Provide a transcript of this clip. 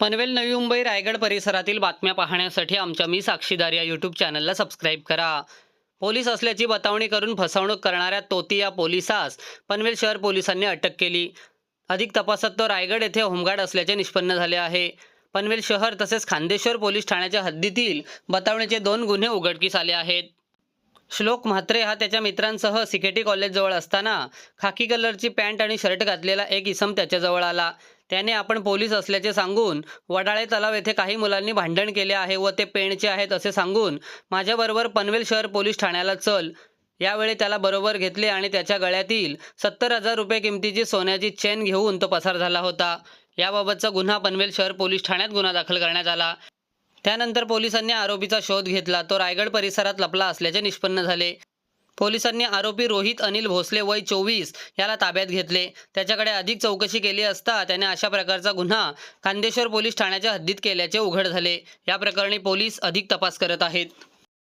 पनवेल नवी मुंबई रायगड परिसरातील बातम्या पाहण्यासाठी आमच्या मी साक्षीदार या यूट्यूब चॅनलला सबस्क्राईब करा. पोलीस असल्याची बतावणी करून फसवणूक करणाऱ्या तोती या पोलिसास पनवेल शहर पोलिसांनी अटक केली. अधिक तपासात तो रायगड येथे होमगार्ड असल्याचे निष्पन्न झाले आहे. पनवेल शहर तसेच खांदेश्वर पोलीस ठाण्याच्या हद्दीतील बतावणीचे दोन गुन्हे उघडकीस आले आहेत. श्लोक म्हात्रे हा त्याच्या मित्रांसह सिकेटी कॉलेजजवळ असताना खाकी कलरची पॅन्ट आणि शर्ट घातलेला एक इसम त्याच्याजवळ आला. त्याने आपण पोलीस असल्याचे सांगून वडाळे तलाव येथे काही मुलांनी भांडण केले आहे व ते पेणचे आहेत असे सांगून माझ्याबरोबर पनवेल शहर पोलीस ठाण्याला चल. यावेळी त्याला बरोबर घेतले आणि त्याच्या गळ्यातील सत्तर हजार रुपये किमतीची सोन्याची चेन घेऊन तो पसार झाला होता. याबाबतचा गुन्हा पनवेल शहर पोलीस ठाण्यात गुन्हा दाखल करण्यात आला. त्यानंतर पोलिसांनी आरोपीचा शोध घेतला. तो रायगड परिसरात लपला असल्याचे निष्पन्न झाले. पोलिसांनी आरोपी रोहित अनिल भोसले वय चोवीस याला ताब्यात घेतले. त्याच्याकडे अधिक चौकशी केली असता त्याने अशा प्रकारचा गुन्हा खांदेश्वर पोलीस ठाण्याच्या हद्दीत केल्याचे उघड झाले. या प्रकरणी पोलीस अधिक तपास करत आहेत.